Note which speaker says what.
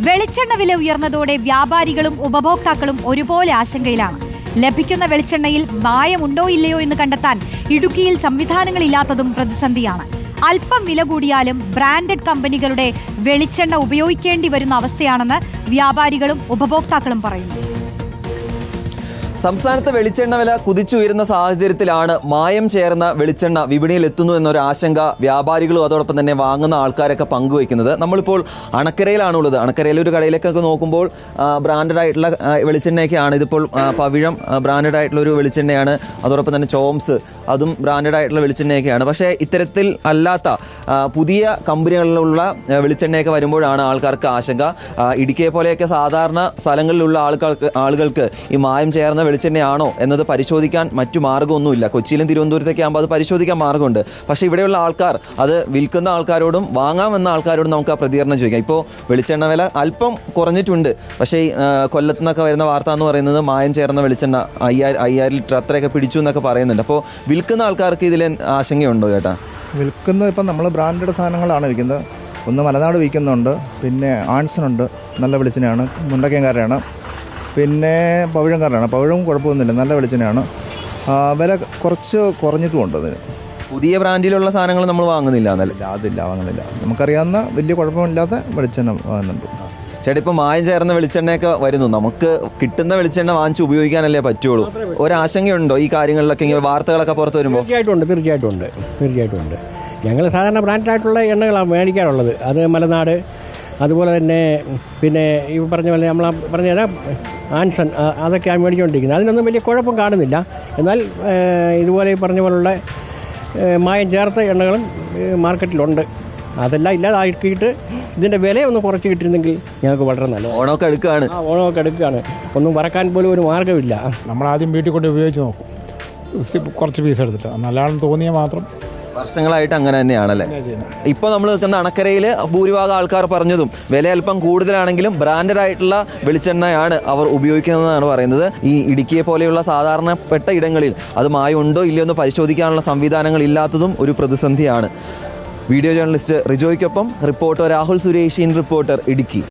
Speaker 1: വെളിച്ചെണ്ണ വില ഉയർന്നതോടെ വ്യാപാരികളും ഉപഭോക്താക്കളും ഒരുപോലെ ആശങ്കയിലാണ്. ലഭിക്കുന്ന വെളിച്ചെണ്ണയിൽ മായമുണ്ടോ ഇല്ലയോ എന്ന് കണ്ടെത്താൻ ഇടുക്കിയിൽ സംവിധാനങ്ങളില്ലാത്തതും പ്രതിസന്ധിയാണ്. അല്പം വില കൂടിയാലും ബ്രാൻഡഡ് കമ്പനികളുടെ വെളിച്ചെണ്ണ ഉപയോഗിക്കേണ്ടി വരുന്ന അവസ്ഥയാണെന്ന് വ്യാപാരികളും ഉപഭോക്താക്കളും പറയുന്നു.
Speaker 2: സംസ്ഥാനത്ത് വെളിച്ചെണ്ണ വില കുതിച്ചുയരുന്ന സാഹചര്യത്തിലാണ് മായം ചേർന്ന വെളിച്ചെണ്ണ വിപണിയിൽ എത്തുന്നു എന്നൊരു ആശങ്ക വ്യാപാരികളും അതോടൊപ്പം തന്നെ വാങ്ങുന്ന ആൾക്കാരൊക്കെ പങ്കുവയ്ക്കുന്നത്. നമ്മളിപ്പോൾ അണക്കരയിലാണുള്ളത്. അണക്കരയിലെ ഒരു കടയിലേക്കൊക്കെ നോക്കുമ്പോൾ ബ്രാൻഡഡ് ആയിട്ടുള്ള വെളിച്ചെണ്ണയൊക്കെയാണ്. ഇതിപ്പോൾ പവിഴം ബ്രാൻഡഡ് ആയിട്ടുള്ള ഒരു വെളിച്ചെണ്ണയാണ്. അതോടൊപ്പം തന്നെ ചോംസ് അതും ബ്രാൻഡഡ് ആയിട്ടുള്ള വെളിച്ചെണ്ണയൊക്കെയാണ്. പക്ഷേ ഇത്തരത്തിൽ അല്ലാത്ത പുതിയ കമ്പനികളിലുള്ള വെളിച്ചെണ്ണയൊക്കെ വരുമ്പോഴാണ് ആൾക്കാർക്ക് ആശങ്ക. ഇടുക്കിയെ പോലെയൊക്കെ സാധാരണ സ്ഥലങ്ങളിലുള്ള ആൾക്കാർക്ക് ആളുകൾക്ക് ഈ മായം ചേർന്ന വെളിച്ചെണ്ണയാണോ എന്നത് പരിശോധിക്കാൻ മറ്റു മാർഗമൊന്നുമില്ല കൊച്ചിയിലും തിരുവനന്തപുരത്തൊക്കെ ആകുമ്പോൾ അത് പരിശോധിക്കാൻ മാർഗമുണ്ട് പക്ഷേ ഇവിടെയുള്ള ആൾക്കാർ അത് വിൽക്കുന്ന ആൾക്കാരോടും വാങ്ങാമെന്ന ആൾക്കാരോടും നമുക്ക് ആ പ്രതികരണം ചോദിക്കാം. ഇപ്പോൾ വെളിച്ചെണ്ണ വില അല്പം കുറഞ്ഞിട്ടുണ്ട്. പക്ഷേ കൊല്ലത്തു നിന്നൊക്കെ വരുന്ന വാർത്ത എന്ന് പറയുന്നത് മായം ചേർന്ന വെളിച്ചെണ്ണ അയ്യായിരം അയ്യായിരം ലിറ്റർ അത്രയൊക്കെ പിടിച്ചു എന്നൊക്കെ പറയുന്നുണ്ട്. അപ്പോൾ വിൽക്കുന്ന ആൾക്കാർക്ക് ഇതിൽ ആശങ്കയുണ്ടോ ചേട്ടാ?
Speaker 3: വിൽക്കുന്ന ഇപ്പം നമ്മൾ ബ്രാൻഡഡ് സാധനങ്ങളാണ് വിൽക്കുന്നത്. ഒന്ന് മലനാട് വിൽക്കുന്നുണ്ട്. പിന്നെ ആൺസനുണ്ട് നല്ല വെളിച്ചെണ്ണയാണ്. മുണ്ടക്കയംകാരനാണ് പിന്നെ പവിഴംകാരനാണ്. പവിഴം കുഴപ്പമൊന്നുമില്ല. നല്ല വെളിച്ചെണ്ണയാണ്. വില കുറച്ച് കുറഞ്ഞിട്ടുമുണ്ട് അതിന്.
Speaker 2: പുതിയ ബ്രാൻഡിലുള്ള സാധനങ്ങൾ നമ്മൾ വാങ്ങുന്നില്ല എന്നല്ല
Speaker 3: ഇല്ല അതില്ല വാങ്ങുന്നില്ല. നമുക്കറിയാവുന്ന വലിയ കുഴപ്പമില്ലാത്ത വെളിച്ചെണ്ണ വാങ്ങുന്നുണ്ട്.
Speaker 2: ചേട്ടാ ഇപ്പം മായം ചേർന്ന വെളിച്ചെണ്ണയൊക്കെ വരുന്നു. നമുക്ക് കിട്ടുന്ന വെളിച്ചെണ്ണ വാങ്ങിച്ച് ഉപയോഗിക്കാനല്ലേ പറ്റുള്ളൂ. ഒരാശങ്കയുണ്ടോ ഈ കാര്യങ്ങളിലൊക്കെ ഇങ്ങനെ വാർത്തകളൊക്കെ പുറത്ത് വരുമ്പോൾ
Speaker 4: തീർച്ചയായിട്ടും ഉണ്ട് തീർച്ചയായിട്ടും ഉണ്ട് തീർച്ചയായിട്ടും ഉണ്ട്. ഞങ്ങൾ സാധാരണ ബ്രാൻഡായിട്ടുള്ള എണ്ണകളാണ് മേടിക്കാറുള്ളത്. അത് മലനാട് അതുപോലെ തന്നെ പിന്നെ ഈ പറഞ്ഞ പോലെ നമ്മൾ പറഞ്ഞ? ആൻസൺ അതൊക്കെയാണ് മേടിച്ചുകൊണ്ടിരിക്കുന്നത് അതിനൊന്നും വലിയ കുഴപ്പം കാണുന്നില്ല. എന്നാൽ ഇതുപോലെ ഈ പറഞ്ഞ പോലുള്ള മായം ചേർത്ത എണ്ണകളും മാർക്കറ്റിലുണ്ട്. അതെല്ലാം ഇല്ലാതാക്കിയിട്ട് ഇതിന്റെ വില ഒന്ന് കുറച്ച് കിട്ടിയിരുന്നെങ്കിൽ ഞങ്ങൾക്ക് വളരെ നല്ല
Speaker 2: ഓണമൊക്കെ എടുക്കുകയാണ്.
Speaker 4: ആ ഓണമൊക്കെ എടുക്കുകയാണ്. ഒന്നും വറക്കാൻ പോലും ഒരു മാർഗമില്ല.
Speaker 5: നമ്മൾ ആദ്യം വീട്ടിൽ കൊണ്ട് ഉപയോഗിച്ച് നോക്കും. കുറച്ച് പീസ് എടുത്തിട്ട്. നല്ലതാണെന്ന് തോന്നിയാൽ മാത്രം
Speaker 2: വർഷങ്ങളായിട്ട് അങ്ങനെ തന്നെയാണല്ലേ?
Speaker 5: ഇപ്പൊ
Speaker 2: ഇപ്പോൾ നമ്മൾ നിൽക്കുന്ന അണക്കരയിൽ ഭൂരിഭാഗം ആൾക്കാർ പറഞ്ഞതും വില അല്പം കൂടുതലാണെങ്കിലും ബ്രാൻഡഡ് ആയിട്ടുള്ള വെളിച്ചെണ്ണയാണ് അവർ ഉപയോഗിക്കുന്നതെന്നാണ് പറയുന്നത്. ഈ ഇടുക്കിയെ പോലെയുള്ള സാധാരണപ്പെട്ട ഇടങ്ങളിൽ അത് മായുണ്ടോ ഇല്ലയോ എന്ന് പരിശോധിക്കാനുള്ള സംവിധാനങ്ങൾ ഇല്ലാത്തതും ഒരു പ്രതിസന്ധിയാണ്. Video journalist റിജോയ്ക്കൊപ്പം reporter Rahul Suresh in reporter Idukki.